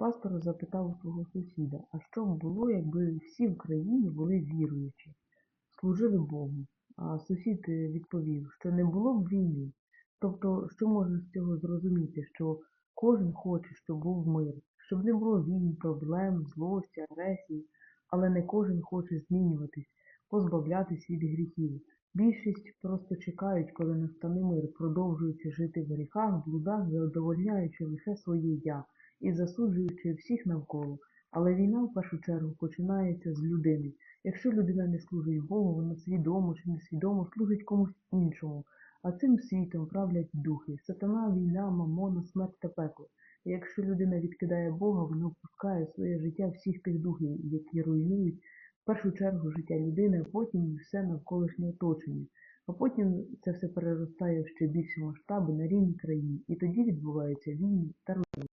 Пастор запитав у свого сусіда, а що б було, якби всі в країні були віруючі, служили Богу? А сусід е, відповів, що не було б війни. Тобто, що можна з цього зрозуміти, що кожен хоче, щоб був мир, щоб не було війн, проблем, злості, агресії, але не кожен хоче змінюватись, позбавлятись від гріхів. Більшість просто чекають, коли настане мир, продовжуючи жити в гріхах, блудах, задовольняючи лише своє я і засуджуючи всіх навколо. Але війна в першу чергу починається з людини. Якщо людина не служить Богу, вона свідомо чи несвідомо служить комусь іншому. А цим світом правлять духи, сатана, війна, мамона, смерть та пекло. І якщо людина відкидає Бога, вона впускає своє життя всіх тих духів, які руйнують в першу чергу життя людини, а потім все навколишнє оточення. А потім це все переростає в ще більші масштаби на рівні країн, і тоді відбуваються війни та руйнування.